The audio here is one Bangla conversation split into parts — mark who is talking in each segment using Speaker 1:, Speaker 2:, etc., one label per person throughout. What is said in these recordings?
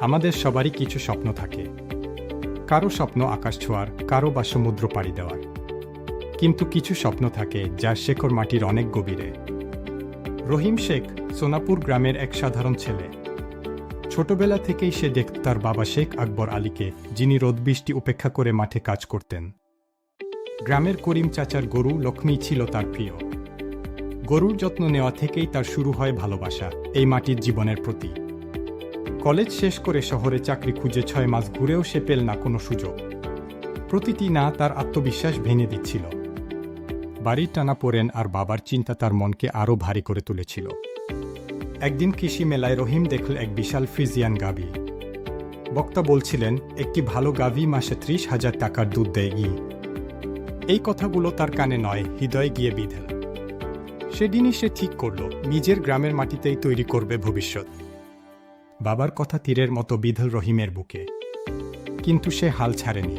Speaker 1: আমাদের সবারই কিছু স্বপ্ন থাকে। কারও স্বপ্ন আকাশ ছোঁয়ার, কারও বা সমুদ্র পাড়ি দেওয়ার। কিন্তু কিছু স্বপ্ন থাকে যার শেখর মাটির অনেক গভীরে। রহিম শেখ, সোনাপুর গ্রামের এক সাধারণ ছেলে। ছোটবেলা থেকেই সে দেখত তার বাবা শেখ আকবর আলীকে, যিনি রোদ বৃষ্টি উপেক্ষা করে মাঠে কাজ করতেন। গ্রামের করিম চাচার গরু লক্ষ্মী ছিল তার প্রিয়। গরুর যত্ন নেওয়া থেকেই তার শুরু হয় ভালোবাসা, এই মাটির জীবনের প্রতি। কলেজ শেষ করে শহরে চাকরি খুঁজে ছয় মাস ঘুরেও সে পেল না কোনো সুযোগ। প্রতিটি না তার আত্মবিশ্বাস ভেঙে দিচ্ছিল। বাড়ির টানা পড়েন আর বাবার চিন্তা তার মনকে আরও ভারী করে তুলেছিল। একদিন কৃষি মেলায় রহিম দেখল এক বিশাল ফ্রিজিয়ান গাভী। বক্তা বলছিলেন, একটি ভালো গাভি মাসে ত্রিশ হাজার টাকার দুধ দেয় ই। এই কথাগুলো তার কানে নয়, হৃদয়ে গিয়ে বিধেল সেদিনই সে ঠিক করল, নিজের গ্রামের মাটিতেই তৈরি করবে ভবিষ্যৎ। বাবার কথা তীরের মতো বিধল রহিমের বুকে। কিন্তু সে হাল ছাড়েনি।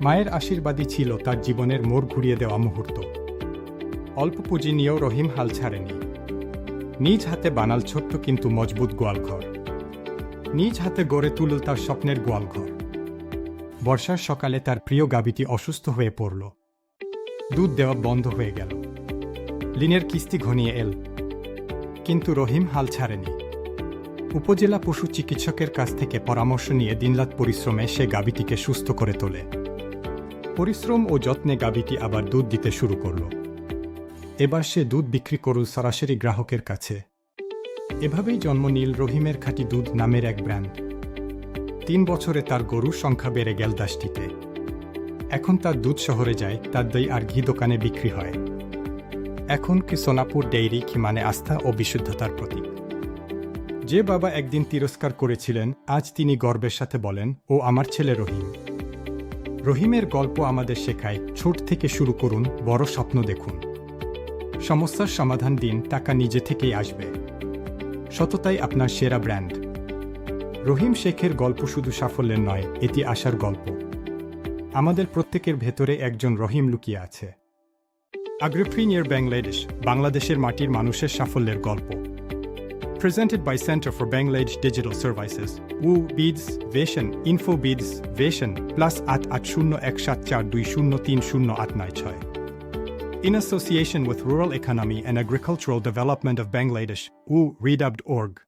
Speaker 1: মায়ের আশীর্বাদই ছিল তার জীবনের মোড় ঘুরিয়ে দেওয়া মুহূর্ত। অল্প পুঁজি নিয়েও রহিম হাল ছাড়েনি। নিজ হাতে বানাল ছোট্ট কিন্তু মজবুত গোয়ালঘর। নিজ হাতে গড়ে তুলল তার স্বপ্নের গোয়ালঘর। বর্ষার সকালে তার প্রিয় গাবিটি অসুস্থ হয়ে পড়ল। দুধ দেওয়া বন্ধ হয়ে গেল। লিনের কিস্তি ঘনিয়ে এল। কিন্তু রহিম হাল ছাড়েনি। উপজেলা পশু চিকিৎসকের কাছ থেকে পরামর্শ নিয়ে দিনরাত পরিশ্রমে সে গাবিটিকে সুস্থ করে তোলে। পরিশ্রম ও যত্নে গাবিটি আবার দুধ দিতে শুরু করল। এবার সে দুধ বিক্রি করল সরাসরি গ্রাহকের কাছে। এভাবেই জন্ম নীল রহিমের খাঁটি দুধ নামের এক ব্র্যান্ড। তিন বছরে তার গরুর সংখ্যা বেড়ে গেল দাসটিতে এখন তার দুধ শহরে যায়, তার দই আর ঘি দোকানে বিক্রি হয়। এখন কি সোনাপুর ডেইরি, কি মানে আস্থা ও বিশুদ্ধতার প্রতীক। যে বাবা একদিন তিরস্কার করেছিলেন, আজ তিনি গর্বের সাথে বলেন, ও আমার ছেলে রহিম। রহিমের গল্প আমাদের শেখায়, ছোট থেকে শুরু করুন, বড় স্বপ্ন দেখুন। সমস্যার সমাধান দিন, টাকা নিজে থেকেই আসবে। সততাই আপনার সেরা ব্র্যান্ড। রহিম শেখের গল্প শুধু সাফল্যের নয়, এটি আশার গল্প। আমাদের প্রত্যেকের ভেতরে একজন রহিম লুকিয়ে আছে। আগ্রপ্রিনিয়ার বাংলাদেশ, বাংলাদেশের মাটির মানুষের সাফল্যের গল্প। presented by Center for Bangladesh Digital Services, Woo Bids Vision, Info Bids Vision, plus at at shunno ekshat dui shunno tin shunno at nai. In association with Rural Economy and Agricultural Development of Bangladesh, woo redub.org.